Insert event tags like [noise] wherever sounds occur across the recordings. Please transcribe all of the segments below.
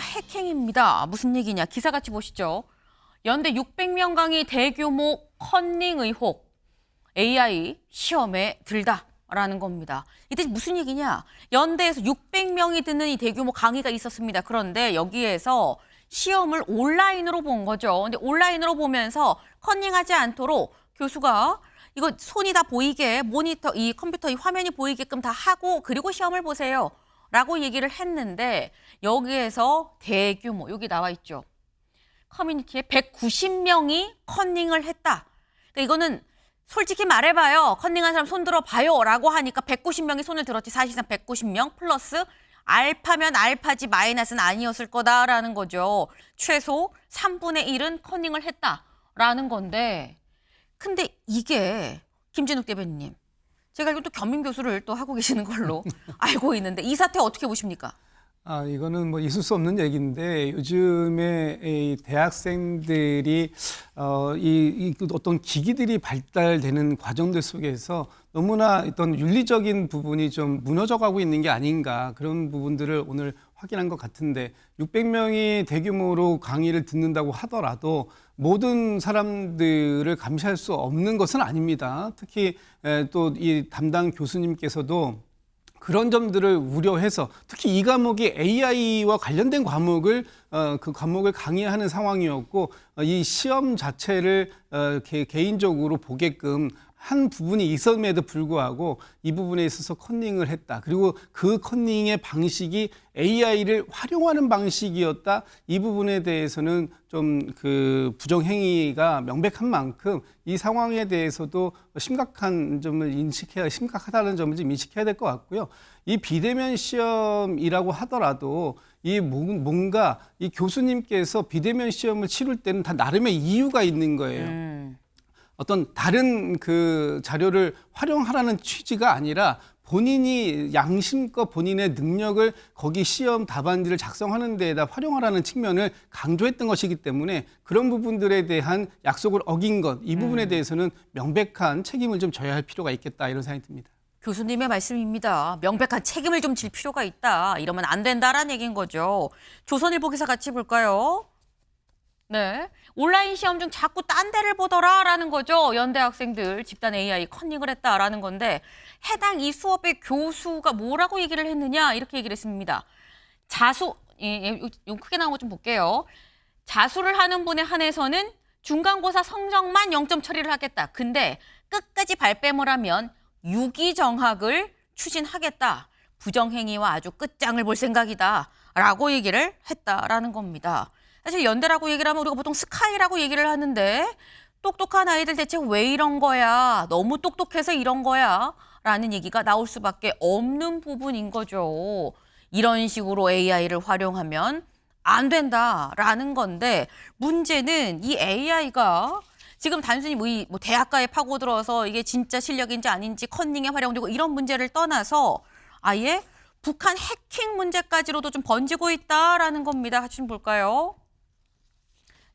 해킹입니다. 무슨 얘기냐? 기사 같이 보시죠. 연대 600명 강의 대규모 컨닝 의혹. AI 시험에 들다 라는 겁니다. 이때 무슨 얘기냐? 연대에서 600명이 듣는 이 대규모 강의가 있었습니다. 그런데 여기에서 시험을 온라인으로 본 거죠. 근데 온라인으로 보면서 컨닝하지 않도록 교수가 이거 손이 다 보이게 모니터 이 컴퓨터 이 화면이 보이게끔 다 하고 그리고 시험을 보세요. 라고 얘기를 했는데 여기에서 대규모 여기 나와 있죠. 커뮤니티에 190명이 컨닝을 했다. 그러니까 이거는 솔직히 말해봐요. 컨닝한 사람 손 들어 봐요. 라고 하니까 190명이 손을 들었지. 사실상 190명 플러스 알파면 알파지 마이너스는 아니었을 거다라는 거죠. 최소 3분의 1은 컨닝을 했다라는 건데 근데 이게 김진욱 대변인님 제가 알기로 또 겸임 교수를 또 하고 계시는 걸로 [laughs] 알고 있는데 이 사태 어떻게 보십니까? 아, 이거는 뭐 있을 수 없는 얘기인데 요즘에 이 대학생들이 어, 이, 이 어떤 기기들이 발달되는 과정들 속에서 너무나 어떤 윤리적인 부분이 좀 무너져 가고 있는 게 아닌가 그런 부분들을 오늘 확인한 것 같은데 600명이 대규모로 강의를 듣는다고 하더라도 모든 사람들을 감시할 수 없는 것은 아닙니다. 특히 또 이 담당 교수님께서도 그런 점들을 우려해서 특히 이 과목이 AI와 관련된 과목을 어, 그 과목을 강의하는 상황이었고 어, 이 시험 자체를 어, 개, 개인적으로 보게끔 한 부분이 있음에도 불구하고 이 부분에 있어서 컨닝을 했다. 그리고 그 컨닝의 방식이 AI를 활용하는 방식이었다. 이 부분에 대해서는 좀 그 부정행위가 명백한 만큼 이 상황에 대해서도 심각한 점을 인식해야 심각하다는 점을 좀 인식해야 될 것 같고요. 이 비대면 시험이라고 하더라도 이 뭔- 뭔가 이 교수님께서 비대면 시험을 치를 때는 다 나름의 이유가 있는 거예요. 음. 어떤 다른 그 자료를 활용하라는 취지가 아니라 본인이 양심껏 본인의 능력을 거기 시험 답안지를 작성하는 데에다 활용하라는 측면을 강조했던 것이기 때문에 그런 부분들에 대한 약속을 어긴 것, 이 부분에 대해서는 명백한 책임을 좀 져야 할 필요가 있겠다 이런 생각이 듭니다. 교수님의 말씀입니다. 명백한 책임을 좀 질 필요가 있다. 이러면 안 된다라는 얘기인 거죠. 조선일보 기사 같이 볼까요? 네. 온라인 시험 중 자꾸 딴 데를 보더라라는 거죠. 연대 학생들 집단 AI 컨닝을 했다라는 건데 해당 이 수업의 교수가 뭐라고 얘기를 했느냐 이렇게 얘기를 했습니다. 자수 예, 예, 크게 나온 거 좀 볼게요. 자수를 하는 분에 한해서는 중간고사 성적만 0점 처리를 하겠다. 근데 끝까지 발뺌을 하면 유기정학을 추진하겠다. 부정행위와 아주 끝장을 볼 생각이다. 라고 얘기를 했다라는 겁니다. 사실 연대라고 얘기를 하면 우리가 보통 스카이라고 얘기를 하는데 똑똑한 아이들 대체 왜 이런 거야? 너무 똑똑해서 이런 거야? 라는 얘기가 나올 수밖에 없는 부분인 거죠. 이런 식으로 AI를 활용하면 안 된다라는 건데 문제는 이 AI가 지금 단순히 뭐, 이, 뭐 대학가에 파고들어서 이게 진짜 실력인지 아닌지 컨닝에 활용되고 이런 문제를 떠나서 아예 북한 해킹 문제까지로도 좀 번지고 있다라는 겁니다. 같이 좀 볼까요?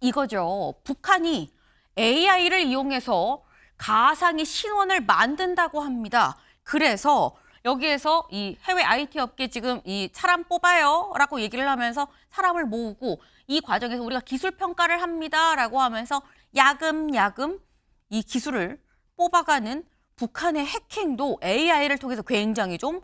이거죠. 북한이 AI를 이용해서 가상의 신원을 만든다고 합니다. 그래서 여기에서 이 해외 IT 업계 지금 이 사람 뽑아요라고 얘기를 하면서 사람을 모으고 이 과정에서 우리가 기술 평가를 합니다라고 하면서 야금야금 이 기술을 뽑아가는 북한의 해킹도 AI를 통해서 굉장히 좀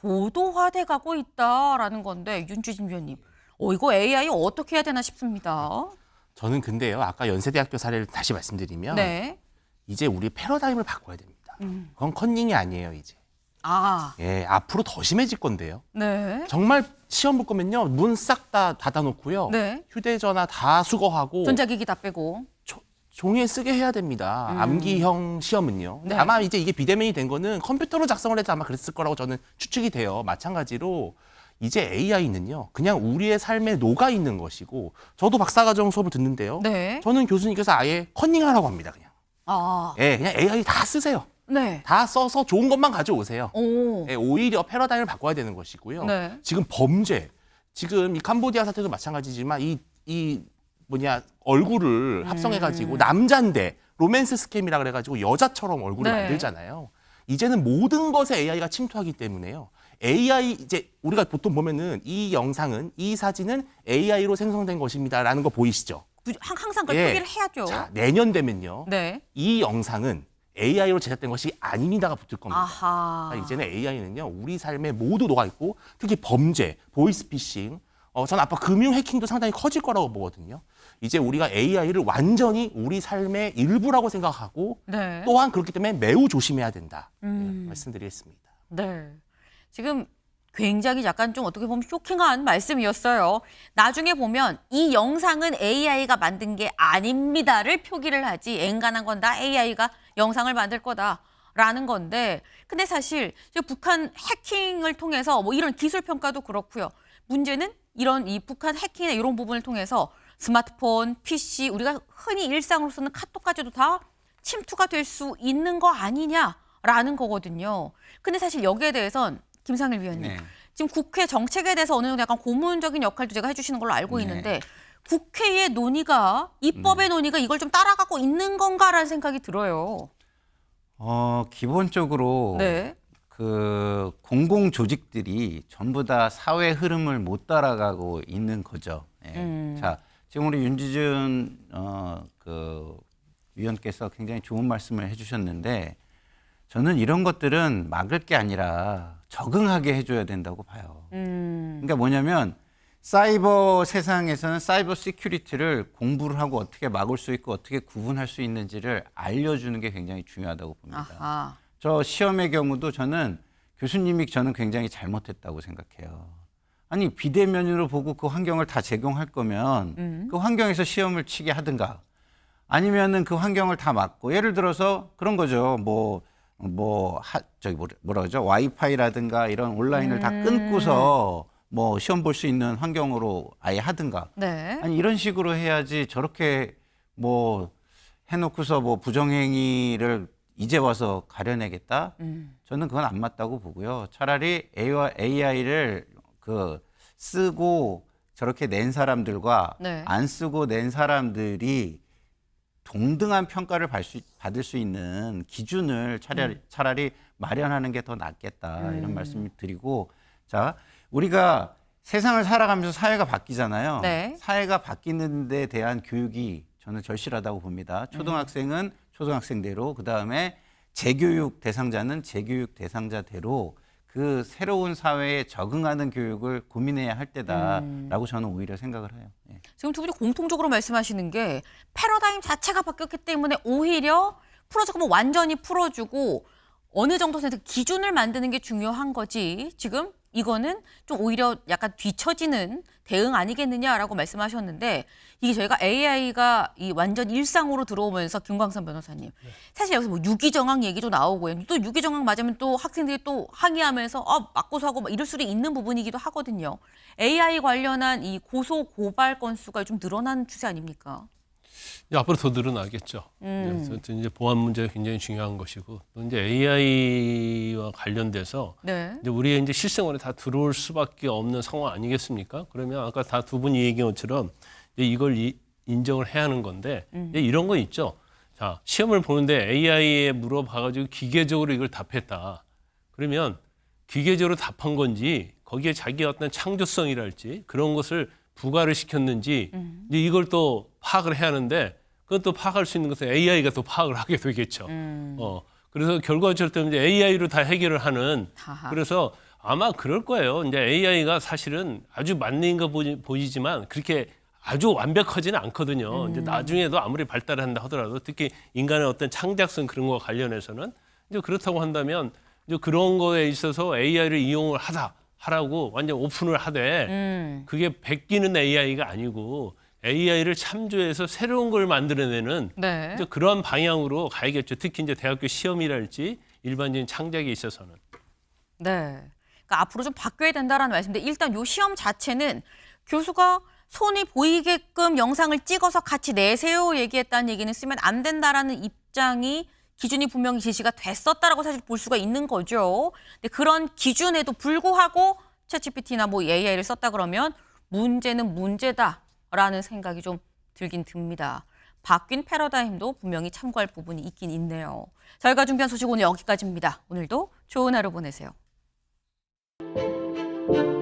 고도화돼 가고 있다라는 건데 윤주진 위원님, 어 이거 AI 어떻게 해야 되나 싶습니다. 저는 근데요, 아까 연세대학교 사례를 다시 말씀드리면 네. 이제 우리 패러다임을 바꿔야 됩니다. 음. 그건 컨닝이 아니에요, 이제. 아, 예, 앞으로 더 심해질 건데요. 네. 정말 시험 볼 거면요, 문 싹 다 닫아놓고요. 네. 휴대전화 다 수거하고 전자기기 다 빼고. 조- 종이에 쓰게 해야 됩니다. 암기형 시험은요. 근데 네. 아마 이제 이게 비대면이 된 거는 컴퓨터로 작성을 해서 아마 그랬을 거라고 저는 추측이 돼요. 마찬가지로 이제 AI는요, 그냥 우리의 삶에 녹아 있는 것이고, 저도 박사과정 수업을 듣는데요. 네. 저는 교수님께서 아예 컨닝하라고 합니다, 그냥. 아, 예, 그냥 AI 다 쓰세요. 네. 다 써서 좋은 것만 가져오세요. 오. 예, 오히려 패러다임을 바꿔야 되는 것이고요. 네. 지금 범죄, 지금 이 캄보디아 사태도 마찬가지지만 이, 이 뭐냐 얼굴을 음. 합성해가지고 남잔데 로맨스 스캠이라 그래가지고 여자처럼 얼굴을 네. 만들잖아요. 이제는 모든 것에 AI가 침투하기 때문에요. AI 이제 우리가 보통 보면은 이 영상은 이 사진은 AI로 생성된 것입니다라는 거 보이시죠? 부- 항- 항상 그걸 예. 표기를 해야죠. 자, 내년 되면요. 네. 이 영상은 AI로 제작된 것이 아닙니다가 붙을 겁니다. 아하. 아, 이제는 AI는요 우리 삶에 모두 녹아 있고 특히 범죄, 보이스피싱, 어, 전 앞으로 금융 해킹도 상당히 커질 거라고 보거든요. 이제 우리가 AI를 완전히 우리 삶의 일부라고 생각하고 네. 또한 그렇기 때문에 매우 조심해야 된다. 음. 네, 말씀드리겠습니다. 네. 지금 굉장히 약간 좀 어떻게 보면 쇼킹한 말씀이었어요. 나중에 보면 이 영상은 AI가 만든 게 아닙니다를 표기를 하지 엔간한 건 다 AI가 영상을 만들 거다 라는 건데 근데 사실 북한 해킹을 통해서 뭐 이런 기술 평가도 그렇고요. 문제는 이런 이 북한 해킹이나 이런 부분을 통해서 스마트폰, PC 우리가 흔히 일상으로 쓰는 카톡까지도 다 침투가 될 수 있는 거 아니냐라는 거거든요. 근데 사실 여기에 대해선 김상일 위원님 네. 지금 국회 정책에 대해서 어느 정도 약간 고문적인 역할도 제가 해주시는 걸로 알고 네. 있는데 국회의 논의가 입법의 논의가 이걸 좀 따라가고 있는 건가라는 생각이 들어요. 어, 기본적으로 네. 그 공공 조직들이 전부 다 사회 흐름을 못 따라가고 있는 거죠. 예. 음. 자, 지금 우리 윤지준 어, 그 위원께서 굉장히 좋은 말씀을 해주셨는데 저는 이런 것들은 막을 게 아니라 적응하게 해줘야 된다고 봐요. 음. 그러니까 뭐냐면 사이버 세상에서는 사이버 시큐리티를 공부를 하고 어떻게 막을 수 있고 어떻게 구분할 수 있는지를 알려주는 게 굉장히 중요하다고 봅니다. 아하. 저 시험의 경우도 저는 교수님이 저는 굉장히 잘못했다고 생각해요. 아니 비대면으로 보고 그 환경을 다 제공할 거면 음. 그 환경에서 시험을 치게 하든가 아니면은 그 환경을 다 막고 예를 들어서 그런 거죠. 뭐 뭐 하, 저기 뭐라, 뭐라 그러죠? 와이파이라든가 이런 온라인을 다 음. 끊고서 뭐 시험 볼 수 있는 환경으로 아예 하든가 네. 아니 이런 식으로 해야지 저렇게 뭐 해놓고서 뭐 부정행위를 이제 와서 가려내겠다? 음. 저는 그건 안 맞다고 보고요. 차라리 AI를 그 쓰고 저렇게 낸 사람들과 네. 안 쓰고 낸 사람들이 동등한 평가를 받을 수, 있는 기준을 차라리, 음. 차라리 마련하는 게 더 낫겠다 이런 말씀을 드리고 자 우리가 세상을 살아가면서 사회가 바뀌잖아요. 네. 사회가 바뀌는 데 대한 교육이 저는 절실하다고 봅니다. 초등학생은 초등학생대로 그 다음에 재교육 대상자는 재교육 대상자대로 그 새로운 사회에 적응하는 교육을 고민해야 할 때다라고 저는 오히려 생각을 해요. 예. 지금 두 분이 공통적으로 말씀하시는 게 패러다임 자체가 바뀌었기 때문에 오히려 풀어주고 뭐 완전히 풀어주고 어느 정도 기준을 만드는 게 중요한 거지. 지금 이거는 좀 오히려 약간 뒤처지는 대응 아니겠느냐라고 말씀하셨는데 이게 저희가 AI가 이 완전 일상으로 들어오면서 김광선 변호사님 사실 여기서 뭐 유기정학 얘기도 나오고요. 또 유기정학 맞으면 또 학생들이 또 항의하면서 아 맞고 사고 막 이럴 수도 있는 부분이기도 하거든요. AI 관련한 이 고소 고발 건수가 좀 늘어난 추세 아닙니까? 앞으로 더 늘어나겠죠. 음. 그래서 이제 보안 문제가 굉장히 중요한 것이고 또 이제 AI와 관련돼서 네. 이제 우리의 이제 실생활에 다 들어올 수밖에 없는 상황 아니겠습니까? 그러면 아까 다 두 분이 얘기한 것처럼 이걸 이- 인정을 해야 하는 건데 이제 이런 거 있죠. 자 시험을 보는데 AI에 물어봐가지고 기계적으로 이걸 답했다. 그러면 기계적으로 답한 건지 거기에 자기의 어떤 창조성이랄지 그런 것을 부과를 시켰는지 이제 이걸 또 파악을 해야 하는데 그건 또 파악할 수 있는 것은 AI가 또 파악을 하게 되겠죠. 어 그래서 결과적으로 이제 AI로 다 해결을 하는 하하. 그래서 아마 그럴 거예요. 이제 AI가 사실은 아주 거 보이- 보이 지만 그렇게 아주 완벽하지는 않거든요. 이제 나중에도 아무리 발달한다 하더라도 특히 인간의 어떤 창작성 그런 거와 관련해서는 이제 그렇다고 한다면 이제 그런 거에 있어서 AI를 이용을 하다 하라고 완전 오픈을 하되 음. 그게 베끼는 AI가 아니고 AI를 참조해서 새로운 걸 만들어내는 네. 이제 그런 방향으로 가야겠죠. 특히 이제 대학교 시험이랄지 일반적인 창작에 있어서는. 네. 그러니까 앞으로 좀 바뀌어야 된다라는 말씀인데 일단 요 시험 자체는 교수가 손이 보이게끔 영상을 찍어서 같이 내세요 얘기했다는 얘기는 쓰면 안 된다라는 입장이 기준이 분명히 제시가 됐었다라고 사실 볼 수가 있는 거죠. 근데 그런 기준에도 불구하고 챗GPT나 뭐 AI를 썼다 그러면 문제는 문제다라는 생각이 좀 들긴 듭니다. 바뀐 패러다임도 분명히 참고할 부분이 있긴 있네요. 저희가 준비한 소식 오늘 여기까지입니다. 오늘도 좋은 하루 보내세요. 네.